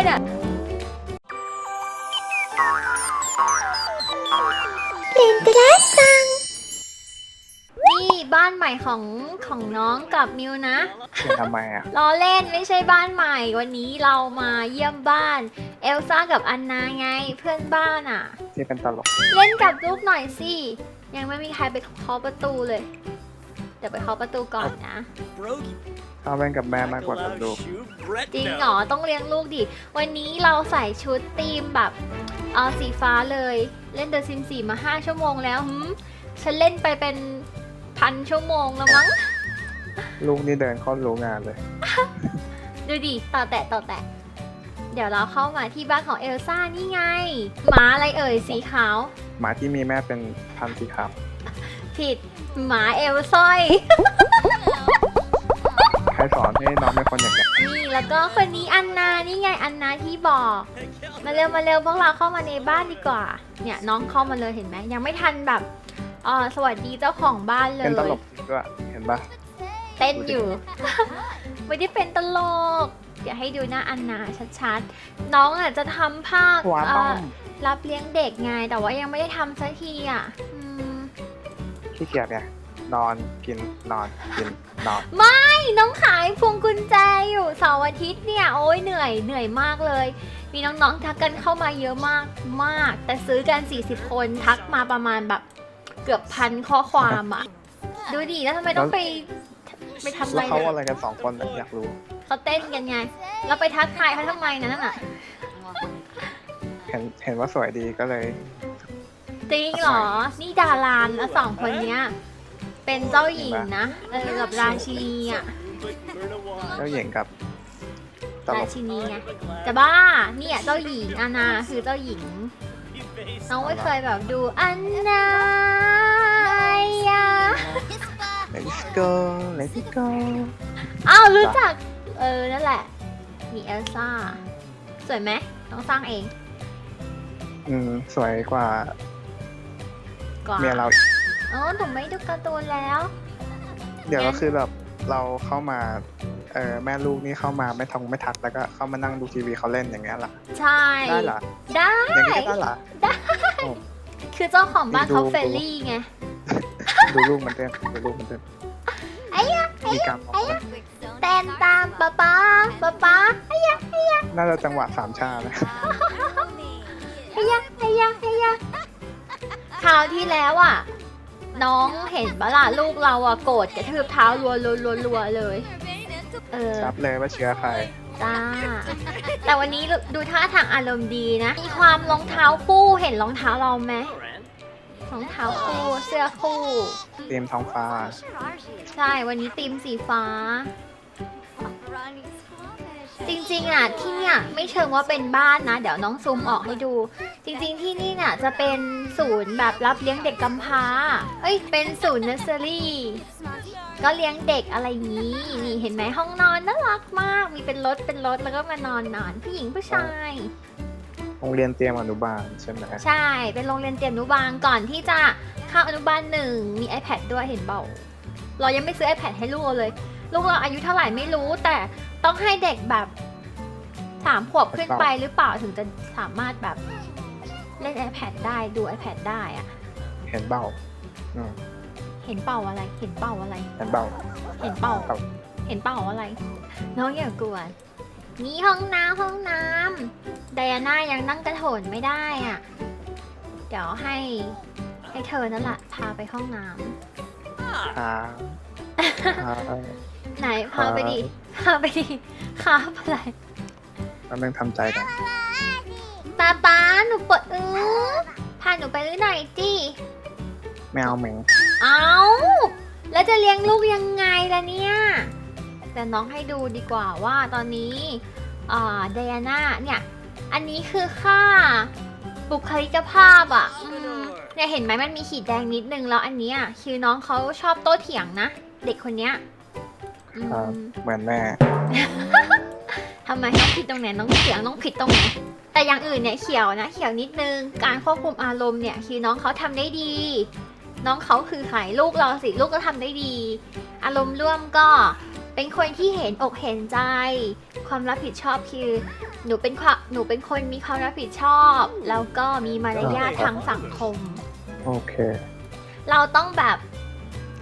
ด้วยเนี่ยลินตรัสซัง นี่บ้านใหม่ของของน้องกับมิวนะเขียนทำไมอะ ล้อเล่นไม่ใช่บ้านใหม่ วันนี้เรามาเยี่ยมบ้าน เอลซ่ากับอันนาไงเพื่อนบ้านอะ ที่เป็นตลก เล่นกับลูกหน่อยสิ ยังไม่มีใครไปเคาะประตูเลย เดี๋ยวไปเคาะประตูก่อนนะ เอาเล่นกับแม่มากกว่ากับลูกจริงเหรอต้องเลี้ยงลูกดิ วันนี้เราใส่ชุดธีมแบบเออสีฟ้าเลย เล่นเดอะซิมสี่มา 5 ชั่วโมงแล้วหืมฉันเล่นไปเป็นพันชั่วโมงแล้วมั้ง ลูกนี่เดินเข้ารู้งานเลย ดูดิต่อแตะต่อแตะ เดี๋ยวเราเข้ามาที่บ้านของเอลซ่านี่ไง หมาอะไรเอ่ยสีขาว หมาที่มีแม่เป็นพันธุ์สีขาว ผิด หมาเอลซ่อย ใครสอนให้น้องเป็นคนอย่างนี้นนี่แล้วก็คนนี้อันนา นี่ไงอันนาที่บอก มาเร็วมาเร็วพวกเราเข้ามาในบ้านดีกว่า เนี่ยน้องเข้ามาเลยเห็นไหมยังไม่ทันแบบเออสวัสดีเจ้าของบ้านเลยเป็นตลกด้วยเห็นปะเต้นอยู่ ไม่ได้เป็นตลก เดี๋ยวให้ดูหน้าอันนาชัดๆ น้องอะจะทำภาคหัวเอ่ป้ออมรับเลี้ยงเด็กไง แต่ว่ายังไม่ได้ทำสักทีอะอืม ขี้เกียจเนี่ยนอนกินนอนกินนอน ไม่น้องขายพวงกุญแจอยู่เสาร์อาทิตย์เนี่ยโอ้ยเหนื่อยเหนื่อยมากเลย มีน้องๆทักกันเข้ามาเยอะมากมาก แต่ซื้อกัน 40 คนทักมาประมาณแบบเกือบพันข้อความอะดูดิแล้วทำไมต้องไปไปทำอะไรแล้วเขาเนี่ยอะไรกันสองคนเนี่ยอยากรู้ เขาเต้นกันไงแล้วไปทักทายเขาทำไมนะนั่นน่ะเห็นเห็นว่าสวยดีก็เลย จริงเหรอ นี่ดารานแล้วสองคนเนี้ย เป็นเจ้าหญิงนะ เออ กับราชินีอะ เจ้าหญิงกับตลรากชินีไงจะบ้าเนี่ยเจ้าหญิงอานาคือเจ้าหญิง น้องไม่เคยแบบดูอันนายา Let it go Let it go อ้าวรู้จัก เออ นั่นแหละ มีเอลซ่า สวยไหมน้องสร้างเอง อืมสวยกว่า ก่อนเมียเราอ๋อหนูไม่ดูการ์ตูนแล้ว เดี๋ยวงั้ก็นคือแบบเราเข้ามาเออแม่ลูกนี่เข้ามาไม่ทงไม่ทักแล้วก็เข้ามานั่งดูทีวีเขาเล่นอย่างเงี้ยเหรอใช่ได้เหรอได้ อย่างนี้ก็ได้เหรอคือเจ้าของบ้านดูเขาเฟรนลี่ไง ดูลูกมันเต้นดูลูกมันเต้นไอ้ยะ มีการมองว่าเต้นตามป๊าป๊าป๊าป๊าไอ้ยะน่าจะจังหวะสามชานะไอ้ยะไอ้ยะไอ้ยะ คราวที่แล้วอะ น้องเห็นปะล่ะลูกเราอะโกรธกระทืบเท้ารัวรัวรัวรัวเลย เออรับเลยว่าเชื้อใครจ้า แต่วันนี้ดูท่าทางอารมณ์ดีนะ มีความรองเท้าคู่เห็นรองเท้าเราไหมรองเท้าคู่เสื้อคู่เตรียมท้องฟ้า ใช่ วันนี้ธีมสีฟ้า จริงๆอะที่เนี่ยไม่เชิงว่าเป็นบ้านนะ เดี๋ยวน้องซูมออกให้ดู จริงๆที่นี่เนี่ยจะเป็นศูนย์แบบรับเลี้ยงเด็กกำพร้าเอ้ยเป็นศูนย์เนอร์เซอรี่ก็เลี้ยงเด็กอะไรอย่างนี้นี่เห็นไหมห้องนอนน่ารักมาก มีเป็นรถเป็นรถแล้วก็มานอนนอนผู้หญิงผู้ชาย โรงเรียนเตรียมอนุบาลใช่ไหมใช่เป็นโรงเรียนเตรียมอนุบาลก่อนที่จะเข้าอนุบาลหนึ่งมี iPad ด้วยเห็นเปล่าเรายังไม่ซื้อ iPad ให้ลูกเราเลย ลูกเราอายุเท่าไหร่ไม่รู้แต่ ต้องให้เด็กแบบสามขวบขึ้นไปหรือเปล่าถึงจะสามารถแบบเล่น iPad ได้ดู iPad ได้อะเห็นเบ้าอืมเห็นเป่าอะไร เห็นเป่าอะไร เห็นเบ้า เห็นเป่า ครับ เห็นเป่าอะไร น้องอย่ากลัว นี่ห้องน้ำห้องน้ำไดอาน่ายังนั่งกระโถนไม่ได้อะ เดี๋ยวให้ให้เธอนั่นแหละพาไปห้องน้ำ อ่าอ่า ไหนพาไปดิพาไปดิครับอะไรแล้วนึงทำใจกันป้าป้าหนูปวดอื้อพาหนูไปหน่อยจิแมวเหม็งเอาแล้วจะเลี้ยงลูกยังไงล่ะเนี่ย แต่น้องให้ดูดีกว่าว่าตอนนี้อ่าไดอาน่าเนี่ย อันนี้คือค่าบุคลิกภาพอะ่ะอืมเนี่ยเห็นไหมมันมีขีดแดงนิดนึงแล้วอันเนี้ยคือน้องเขาชอบโต้เถียงนะ เด็กคนเนี้ยอื ครับมเหมือนแม่ ทำไมน้องผิดตรงไหนน้องเถียงน้องผิดตรงไหนแต่อย่างอื่นเนี่ยเขียวนะ เขียวนิดนึงการควบคุมอารมณ์เนี่ยคือน้องเขาทำได้ดี น้องเขาคือขายลูกเราสิลูกก็ทำได้ดี อารมณ์ร่วมก็ไปเป็นคนที่เห็นอกเห็นใจ ความรับผิดชอบคือ หนูเป็นความหนูเป็นคนมีความรับผิดชอบ แล้วก็มีมารยาททางสังคม โอเค เราต้องแบบ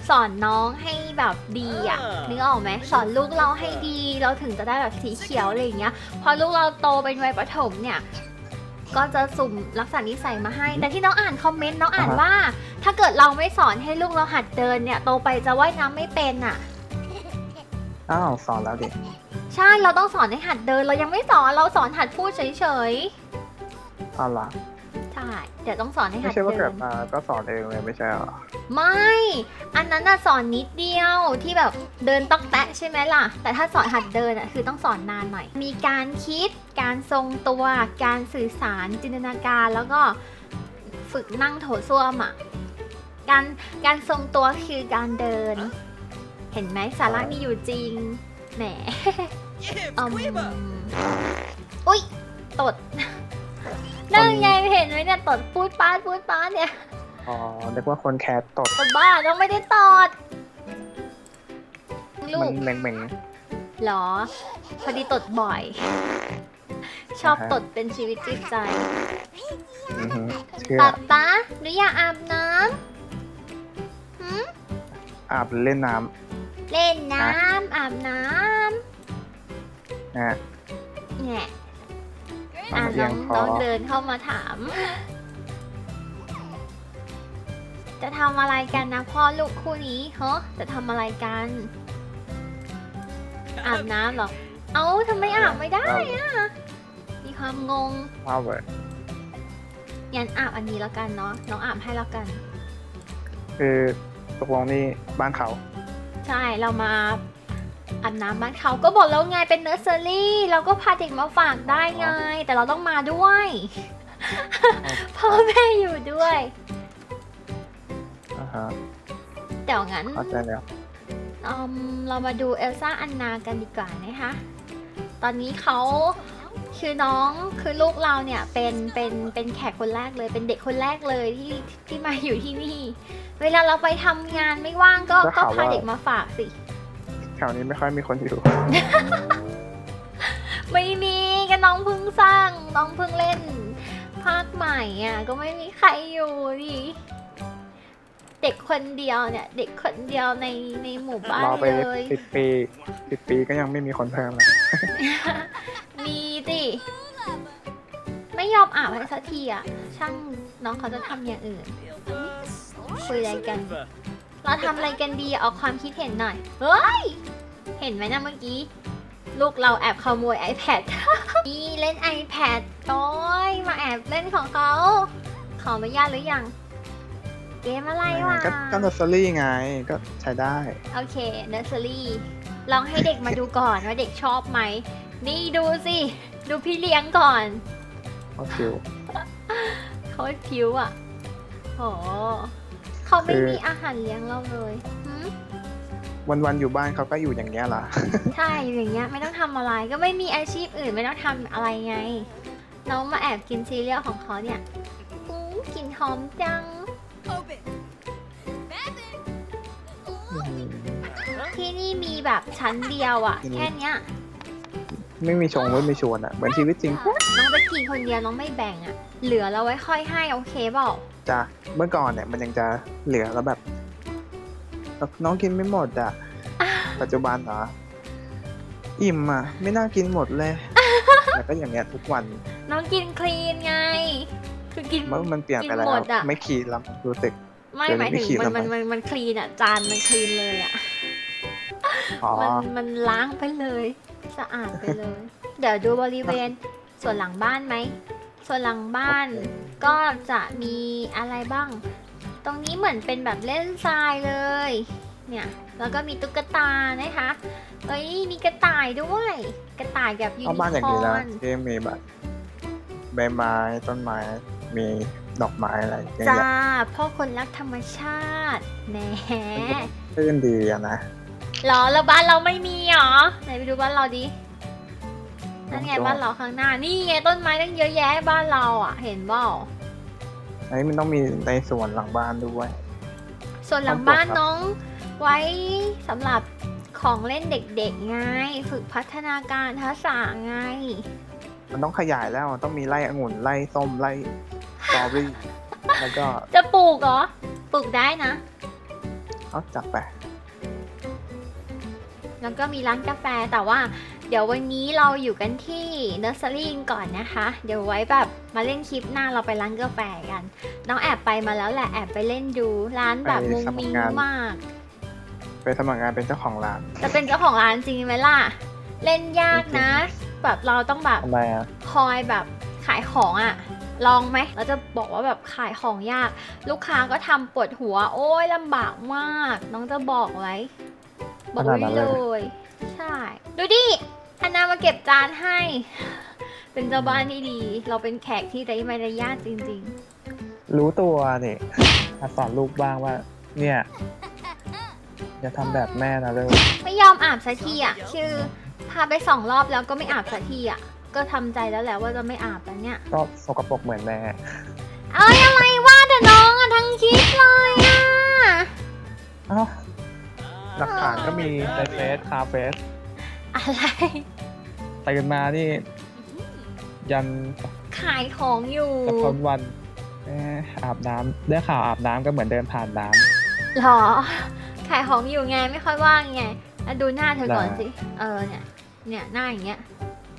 สอนน้องให้แบบดีอะ่ะนึกออกไหมสอนลูกเราให้ดีเราถึงจะได้แบบสีเขียวอะไรอย่างเงี้ย พอลูกเราโตเป็นวัยประถมเนี่ยก็จะสุ่มลักษณะนิสัยมาให้ แต่ที่น้องอ่านคอมเมนต์น้องอ่านอ่าฮะว่า ถ้าเกิดเราไม่สอนให้ลูกเราหัดเดินเนี่ยโตไปจะว่ายน้ำไม่เป็นอะอ้าวสอนแล้วดิใช่เราต้องสอนให้หัดเดิน เรายังไม่สอนเราสอนหัดพูดเฉยอ้าวเหรอ ๆใช่เดี๋ยวต้องสอนให้ไม่หัดใช่ว่าเดิเกินดมาก็สอนเองเลยไม่ใช่เหรอไม่ อันนั้นน่ะสอนนิดเดียวที่แบบเดินต้องแตะใช่ไหมล่ะ แต่ถ้าสอนหัดเดินอะคือต้องสอนนานหน่อย มีการคิด การทรงตัว การสื่อสารจินตนาการแล้วก็ฝึกนั่งโถส้วมอะการการทรงตัวคือการเดิน เห็นไหมสาระมีอยู่จริงแหมอืมอุ้ย ตด นั่งไงเห็นไหมเนี่ยตดพูดป้าดพูดป้าดเนี่ยอ๋อนึกว่าคนแคสตด ตดบ้าต้องไม่ได้ตอดลูมันกเหม่ง เหรอ พอดีตดบ่อย ชอบอ่าฮะ ตดเป็นชีวิตจิตใจๆอือฮึเชื่อป๊าป๊าหนูอยากอาบน้ำหืมอาบหรือเล่นน้เล่นน้ำอาบน้ำนะฮะำเนี่ยเอาอะมาเอีน้ยองงคอน้องเดินเข้ามาถาม จะทำอะไรกันนะพ่อลูกคู่นี้เฮ้จะทำอะไรกัน อาบน้ำเหรอ เอ้าทำไมอาบไม่ได้อะมีความงง ว้าวเว้ยงั้นอาบอันนี้แล้วกันเนาะ น้องอาบให้แล้วกัน คือตกลงนี่บ้านเขา ใช่ เรามา อาบน้ำบ้านเขาก็บอกแล้วไงเป็นเนอร์เซอรี่เราก็พาเด็กมาฝากได้ไง แต่เราต้องมาด้วยพ่อแม่อยู่ด้วยอ่าฮะเดี๋ยวงั้นเข้าใจแล้วอืมเรามาดูเอลซ่าอันนากันดีกว่านะคะ ตอนนี้เขาคือน้องคือลูกเราเนี่ยเป็นเป็นเป็นแขกคนแรกเลยเป็นเด็กคนแรกเลยที่ที่มาอยู่ที่นี่ เวลาเราไปทำงานไม่ว่างก็ก็พาเด็กมาฝากสิ แถวนี้ไม่ค่อยมีคนอยู่ ไม่มีก็น้องเพิ่งสร้าง น้องเพิ่งเล่น ภาคใหม่อะ ก็ไม่มีใครอยู่ดิเด็กคนเดียวเนี่ย เด็กคนเดียวในในหมู่บ้านรอไปเลยสิบปีสิบปีก็ยังไม่มีคนเพิ่มเลยมีสิไม่ยอมอาบให้สักทีอะ ช่างน้องเขาจะทำอย่างอื่นคุยอะไรกัน เราทำอะไรกันดีเอาความคิดเห็นหน่อย เฮ้ย เห็นไหมนะเมื่อกี้ ลูกเราแอบขโมย iPad นี่เล่น iPad โอ้ยมาแอบเล่นของเขา ขออนุญาตหรือยัง เกมอะไรวะ ก็ก็นอสซอรี่ไงก็ใช้ได้ โอเคเนอร์เซอรี่ลองให้เด็กมาดูก่อนว่าเด็กชอบไหม นี่ดูสิ ดูพี่เลี้ยงก่อน ก็คิวเขาผิวอะ โห เขาไม่คือมีอาหารเลี้ยงเราเลยหืมวันๆอยู่บ้านเขาก็อยู่อย่างเงี้ยเหรอ ใช่อยู่อย่างเงี้ยไม่ต้องทำอะไรก็ไม่มีอาชีพอื่นไม่ต้องทำอะไรไง น้องมาแอบกินซีเรียลของเขาเนี่ยอื้อกลิ่นหอมจังที่นี่มีแบบชั้นเดียวอะอืม แค่เนี้ยไม่มีชงไม่มีชวนอะเหมือนชีวิตจริงน้องจะกินคนเดียวน้องไม่แบ่งอะเหลือเราไว้ค่อยให้โอเคเปล่า จ้ะเมื่อก่อนเนี่ยมันยังจะเหลือแล้วแบบแบบ น้องกินไม่หมดอะ ปัจจุบันเหรออิ่มอะ ไม่น่ากินหมดเลยแล้วก็อย่างเงี้ยทุกวัน น้องกินคลีนไง คือกินเมื่อมันเปลี่ยนไปแล้กินหมวดอะไม่คีนแล้วรู้สึกไม่เดี๋ยวหมายไม่ถึงขีดมันทำไมมันมันมันคลีนอะ จานมันคลีนเลยอะอ๋อมันมันล้างไปเลย สะอาดไปเลย เดี๋ยวดูบริเวณส่วนหลังบ้านไหม ส่วนหลังบ้านก็จะมีอะไรบ้าง ตรงนี้เหมือนเป็นแบบเล่นทรายเลย เนี่ย แล้วก็มีตุ๊กตานะคะเอ้ย มีกระต่ายด้วย กระต่ายแบบยูเอานิบ้านอย่างคอนี้นะร์นที่มีแบบใบไม้ต้นไม้ มีดอกไม้อะไรอย่างเงี้จ้ายพ่อคนรักธรรมชาติแหมรื่นดีอะนะเหรอแล้วบ้านเราไม่มีเหรอ ไหนไปดูบ้านเราดิ นั่นไงโอ้โหบ้านเราข้างหน้า นี่ไงต้นไม้ตั้งเยอะแยะบ้านเราอะ เห็นเปล่าอันนี้มันต้องมีในสวนหลังบ้านด้วย ส่วนหลังต้องปลูกบ้านครับน้อง ไว้สำหรับของเล่นเด็กๆไง ฝึกพัฒนาการทักษะไง มันต้องขยายแล้วมันต้องมีไล่องุ่นไล่ส้มไล่สตรอเบอรี่แล้วก็ จะปลูกเหรอ ปลูกได้นะเอาจับไปแล้วก็มีร้านกาแฟแต่ว่า เดี๋ยววันนี้เราอยู่กันที่เนอร์เซอรี่ก่อนนะคะ เดี๋ยวไว้แบบมาเล่นคลิปหน้าเราไปร้านกาแฟกัน น้องแอบไปมาแล้วแหละแอบไปเล่นดูร้านแบบมุงมิงมาก ไปสมัครงานเป็นเจ้าของร้าน จะเป็นเจ้าของร้านจริงไหมล่ะ เล่นยากนะ แบบเราต้องแบบทำไมอะคอยแบบขายของอะลองไหมเราจะบอกว่าแบบขายของยาก ลูกค้าก็ทำปวดหัว โอ้ยลำบากมาก น้องจะบอกไว้ บอกไว้เลย ใช่ ดูดิอั นนามาเก็บจานให้ เป็นเจ้าบ้านที่ดี เราเป็นแขกที่ไร้มารยาทจริง รู้ตัวนี่หัดสอนลูกบ้างว่า เนี่ย อย่าทำแบบแม่นะเร็วๆ ไม่ยอมอาบสักทีอะคือพาไปสองรอบแล้วก็ไม่อาบสักทีอะก็ทำใจแล้วแหละว่าจะไม่อาบแล้วเนี่ย ก็สกปรกเหมือนแม่ เอ้ยอะไรว่าแต่น้องอะทั้งคลิปเลยอะอ้าวหลักฐานก็มีในเฟซคาเฟสอะไร ตื่นมานี่ ยันขายของอยู่จะพ้นวันเอ๊ะอาบน้ำได้ข่าวอาบน้ำก็เหมือนเดินผ่านน้หรอ ขายของอยู่ไงไม่ค่อยว่างไงแล้วดูหน้าเธอก่อนได้ สิ เออเนี่ย เนี่ยหน้าอย่างเงี้ย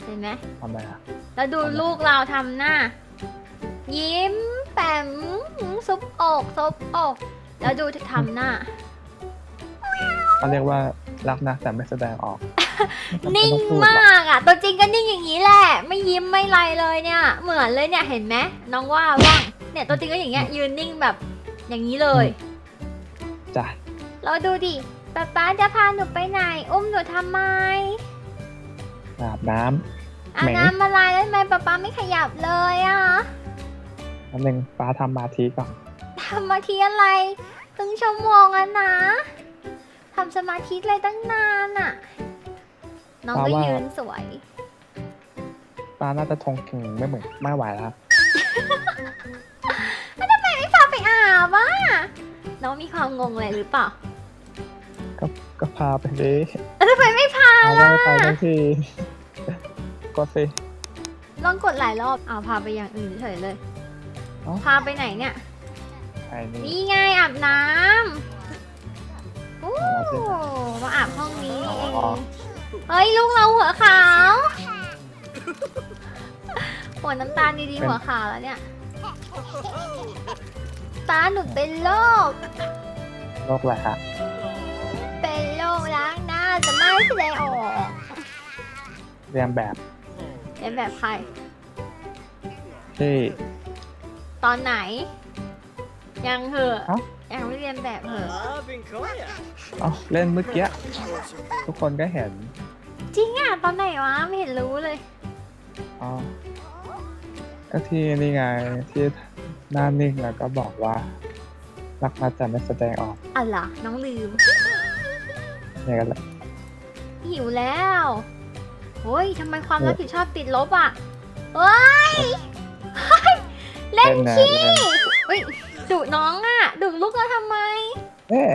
เห็นไหมำทำไมอะ แล้วดูทำไมลูกเราทำหน้า ยิ้มแปมซุบอกซุบอก แล้วดูทำหน้า เขาเรียกว่ารักนะแต่ไม่แสดงออก นิ่งไต้องพูดหรมาอกกอะ ตัวจริงก็นิ่งอย่างนี้แหละ ไม่ยิ้มไม่ไรเลยเนี่ย เหมือนเลยเนี่ยเห็นไหมน้องว่าว่างเนี่ยตัวจริงก็อย่างเงี้ยยืนนิ่งแบบอย่างนี้เลยจ้ะเราดูดิป๊าป๊าจะพาหนูไปไหน อุ้มหนูทำไมอาบน้อาไหนน้ำอะไรแล้วทำไมป๊าป๊าไม่ขยับเลยอะำน้ำหนึ่งป้าทำมาทีก่อนทำมาทีอะไรครึ่งชั่วโมงแล้วนะทำสมาธิเลยตั้งนานอะ น้องก็ยืนสวยป้าน่าจะทงถึงไม่เหมือนไม่ไหวแล้วไม่พาไปอาบอะน้องมีความงงอะไรหรือเปล่าก็ก็พาไปดิแล้วทำไมไม่พาเอาล่ะ ว่าไปทั้งทีก็สิ ลองกดหลายรอบเอาพาไปอย่างอื่นเฉยเลย เอ้า พาไปไหนเนี่ย ไอ้นี่ นี่ไงอาบน้ำโอ้มาอาบห้องนี้นี่เองอ๋อ เฮ้ยลูกเราหัวขาวหัวน้ำตาลดีๆหัวขาวแล้วเนี่ย ตาหนูเป็นโรค โรคอะไรฮะเป็นโรคล้างหน้าจะไม่แสดงออกเรียนแบบเป็นแบบใคร ที่ตอนไหน ยังเหอะ เอ้ายังไม่เรียนแบบเหอะ Ah, Vincoya. เอ้าเล่นเมื่อกี้ทุกคนก็เห็นจริงอะตอนไหนวะไม่เห็นรู้เลยอ๋อก็ที่นี่ไงที่หน้านิ่งแล้วก็บอกว่า รักนะแต่ไม่แสดงออกอะไรอน้องลืม เนี่ยกันแหละหิวแล้วโอ้ยทำไมความเออรับผิดชอบติดลบอะเฮ้ยเฮ้ย เล่นนะขี้เล่นเฮ้ย ดุน้องอะดุลูกเราทำไม เอ๊ะ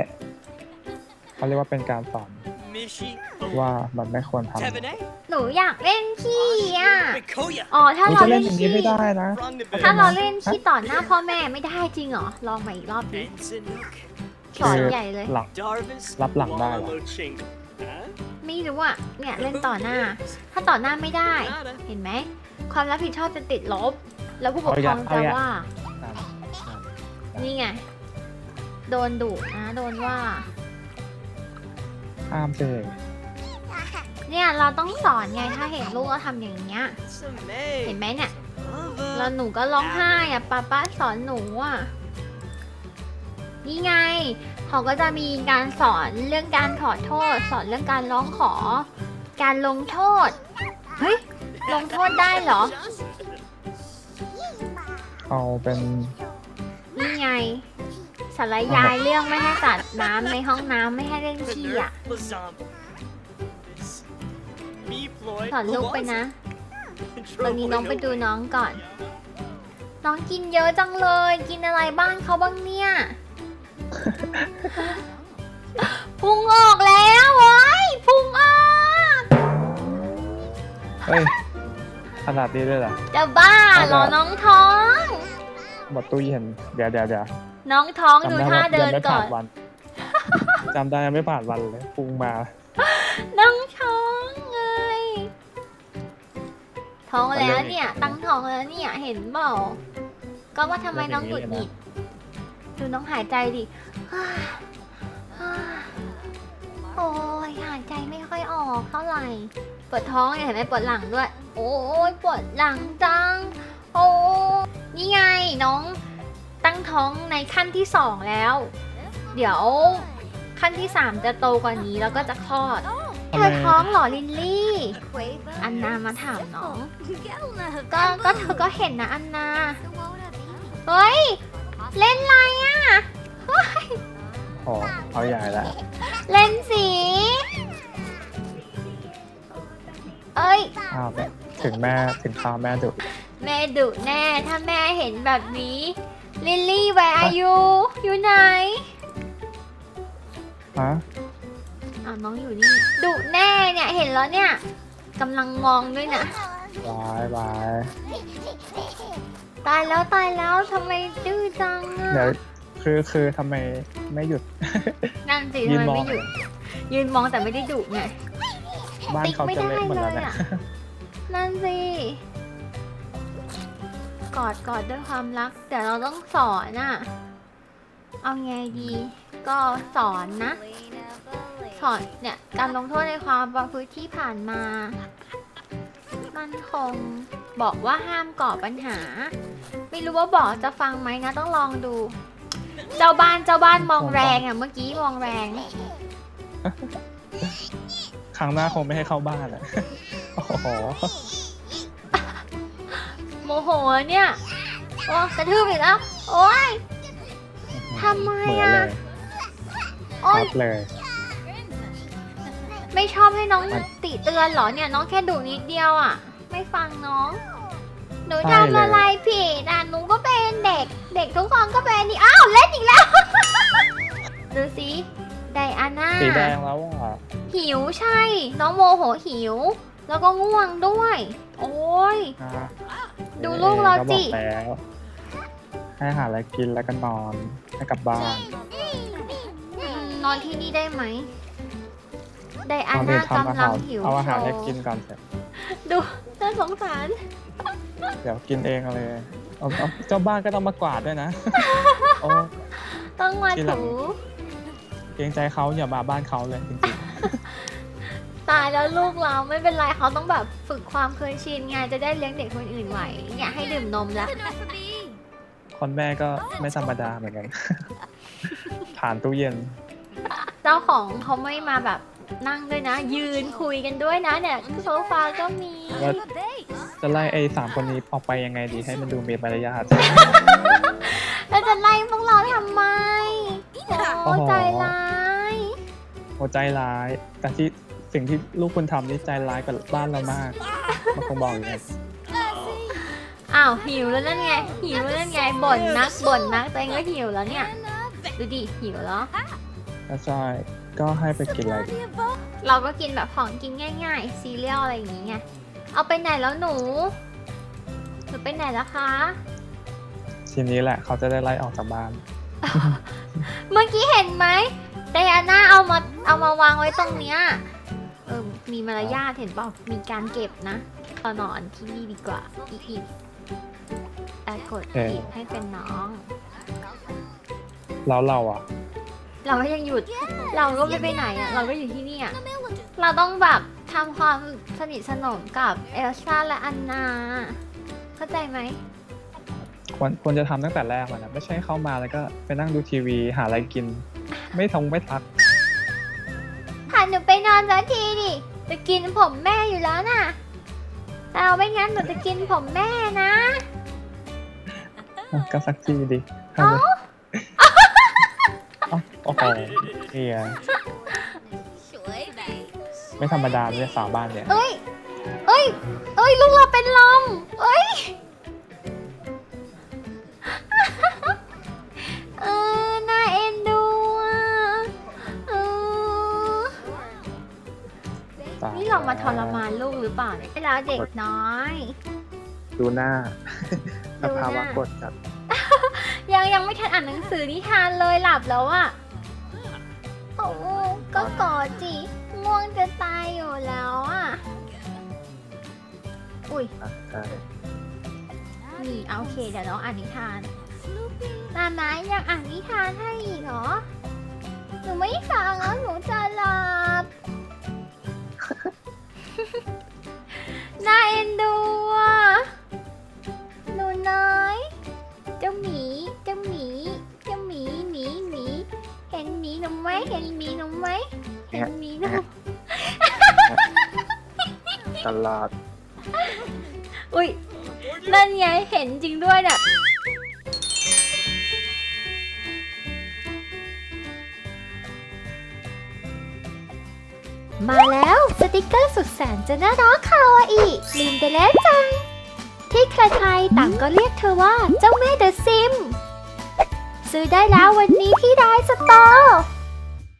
เขาเรียกว่าเป็นการสอน Mishi. ว่ามันไม่ควรทำ Tevene. หนูอยากเล่นขี้อะ Vincoya. อ๋อ ถ้าอุ๊ยเราจะเล่เล่นนอย่างนี้ขี้ไม่ได้นะ Run the ถ้า bell. เราเล่นขี้ต่อหน้าพ่อแม่ไม่ได้จริงเหรอ ลองมาอีกรอบดิ Ensenuk. สอนใหญ่เลย หลัง Darvis. Lắp lẳng đây à? Wallow Ching. Huh? ไม่รู้อะ เนี่ยเล่นต่อหน้า ถ้าต่อหน้าไม่ได้ Nada. เห็นไหม ความรับผิดชอบจะติดลบ แล้วผู้ปกเอาคอรย่าองเอาจะอย่าว่านั่นนั่น นี่ไง โดนดุนะ โดนว่าห้ามเลย เนี่ยเราต้องสอนไงถ้าเห็นลูกเราทำอย่างเงี้ย Some เห็น May. ไหมเนี่ย Lava. แล้วหนูก็ร้องไห้อะป้าป้าสอนหนูอะนี่ไง เขาก็จะมีการสอนเรื่องการขอโทษ สอนเรื่องการร้องขอ การลงโทษ เฮ้ย ลงโทษได้เหรอ เอาเป็น นี่ไงสารยายเรื่องไม่ให้ตัดน้ำในห้องน้ำไม่ให้เล่นขี้อะ Me Floyd. สอนลูกไปนะ Control ตอนนี้น้องไปดู away. น้องก่อน น้องกินเยอะจังเลย กินอะไรบ้างเขาบ้างเนี่ย พุงออกแล้วโว้ยพุงออกเฮ้ยขนาดนี้เลยเหรอจะบ้าเหรอเอาละน้องท้อง หมดตู้เย็นเดี๋ยวเดี๋ยวเดี๋ยวน้องท้องดูจำได้ท่าว่าเดิยังนไม่ก่ผ่าอน นวัน จำได้ยังไม่ผ่านวันเลยพุงมาน้องท้องไง ท้องแล้วเนี่ย ตั้งท้องแล้วเนี่ย เห็นเปล่าก็ว่าทำไมน้องหงุดหงิดดูน้องหายใจดิ โอ้ยหายใจไม่ค่อยออกเท่าไหร่ ปวดท้องเนี่ยเห็นไหมปวดหลังด้วย โอ้ยปวดหลังจัง โอ้นี่ไงน้องตั้งท้องในขั้นที่สองแล้ว เดี๋ยวขั้นที่สามจะโตกว่านี้แล้วก็จะคลอดเธอท้องเหรอลินลี่ อันนามาถามน้อง ก็ก็เธอก็เห็นนะอันนา เฮ้ย เล่นอะไรอะโอ้เอาใหญ่แล้วเล่นสี เอ้ยอ้าวแม่ถึงแม่ถึงข้าวแม่ดุ แม่ดุแน่ถ้าแม่เห็นแบบนี้ลิลลี่แวร์อายุอยู่ไหนฮะอ้าวน้องอยู่นี่ดุแน่เนี่ยเห็นแล้วเนี่ยกำลังมองด้วยนะบายบายตายแล้วตายแล้วทำไมดื้อจังอะเดี๋ยวคือคือทำไมไม่หยุด นั่นสิยืทำนไมมอง ไม่หยุดยืนมองแต่ไม่ได้ดุไง บ้านเขาจะเละหมดแล้วเนี่ยนั่นสิ กอดกอดด้วยความรัก แต่เราต้องสอนอะเอาไงดี ก็สอนนะ สอนเนี่ยการลงโทษในความประพฤติที่ผ่านมา มันคงบอกว่าห้ามก่อปัญหา ไม่รู้ว่าบอกจะฟังไหมนะ ต้องลองดู เจ้าบ้านเจ้าบ้านมองแรงอะ เมื่อกี้มองแรง ครั้งหน้าคงไม่ให้เข้าบ้านอะ โอ้โห โมโหเนี่ยโอ้กระทืบอีกแล้วโอ้ย ทำไมเหมือนอะเลยโอ้ชัยดเลย ไม่ชอบให้น้องมันติเตือนเหรอเนี่ยน้องแค่ดุนิดเดียวอะ ไม่ฟังน้อง หนูใช่เลยทำอะไรผิดอะหนูก็เป็นเด็ก เด็กทุกคนก็เป็นนี่อ้าวเล่นอีกแล้ว ดูสิไดอาน่าสีแดงแล้วอะหิวใช่ น้องโมโหหิว แล้วก็ง่วงด้วย โอ้ย อะ ดูลูกเราก็จิบอกแล้วให้หาอะไรกินแล้วก็นอน ให้กลับบ้านอืมนอนที่นี่ได้ไหมไดอาตอนนี้น่าทำอากำลัหางรหิวเอาอาหารโชให้ว์กินก่อนเสร็จดูน่าสงสาร เดี๋ยวกินเองเลยเอาเอาเจ้าบ้านก็ต้องมากวาดด้วยนะโอ้ต้องมาทีหลังถูเกรงใจเขาอย่ามาบ้านเขาเลยจริงตายแล้วลูกเราไม่เป็นไรเขาต้องแบบฝึกความเคยชินไงจะได้เลี้ยงเด็กคนอื่นไหวเนี่ยให้ดื่มนมแล้วๆคนแม่ก็ไม่ธรรมดาเหมือนกัน ผ่านตู้เย็น เจ้าของเขาไม่มาแบบนั่งด้วยนะ ยืนคุยกันด้วยนะเนี่ยโซฟาก็มีว่าจะไล่ไอ้สามคนนี้ออกไปยังไงดีให้มันดูมีมารยาท แล้วจะไล่พวกเราทำไมโอ้โอ้โห ใจร้าย หัวใจร้าย แต่ที่ สิ่งที่ลูกคุณทำนี่ใจร้ายกับบ้านเรามากมันคงบอกอย่างนี้อ้าวหิวแล้วนั่นไงหิวแล้วนั่นไงบ่นนักบ่นนักตัวเองก็หิวแล้วเนี่ยดูดิหิวแล้วก็ใช่ก็ให้ไปกินอะไรดีเราก็กินแบบของกินง่าย ๆ ซีเรียลอะไรอย่างงี้ไงเอาไปไหนแล้วหนูหนูไปไหนแล้วคะ ทีนี้แหละเขาจะได้ไล่ออกจากบ้าน เมื่อกี้เห็นไหมไดอาน่าเอามาเอามาวางไว้ตรงเนี้ยเออ มีมารยาทเห็นเปล่ามีการเก็บนะตอนนอนที่นี่ดีกว่าอีอีแอดกดเอออีกให้เป็นน้อง แล้วเราอะ เราก็ยังหยุด เราก็ไม่ไปไหนอะ เราก็อยู่ที่นี่อะ เราต้องแบบทำความสนิทสนมกับเอลซ่าและอันนา เข้าใจไหม ควรควรจะทำตั้งแต่แรกมันนะไม่ใช่เข้ามาแล้วก็ไปนั่งดูทีวีหาอะไรกิน ไม่ทงไม่ทัก พาหนูไปนอนสักทีดิ จะกินผมแม่อยู่แล้วน่ะแต่เอาไม่งั้นหนูจะกินผมแม่นะก็สักทีดิทำเลยเอ้าโอ้โหเฮียไม่ธรรมดาเนี่ยสาวบ้านเนี่ย เอ้ย เอ้ย เอ้ยลูกเราเป็นลมเอ้ย ทรมานลูกหรือเปล่าเนี่ยแล้วเด็กน้อย ดูหน้าดูสหน้า ภาวะกดจัดยังยังไม่ทันอ่านหนังสือนิทานเลยหลับแล้วอะโอ้ก็กอดจิง่วงจะตายอยู่แล้วอะอุ้ย อะใช่นี่เอาโอเคเดี๋ยวน้องอ่านนิทานนานาอยากอ่านนิทานให้อีกเหรอ หนูไม่ฟังแล้วหนูจะหลับ ลอดอุ้ยนั่นไงเห็นจริงด้วยเนี่ยมาแล้วสติกเกอร์สุดแสนจะน่ารักคาวาอิลินเดเลจัง ที่ใครๆต่างก็เรียกเธอว่าเจ้าแม่เดอะซิม ซื้อได้แล้ววันนี้ที่ไดสตอร์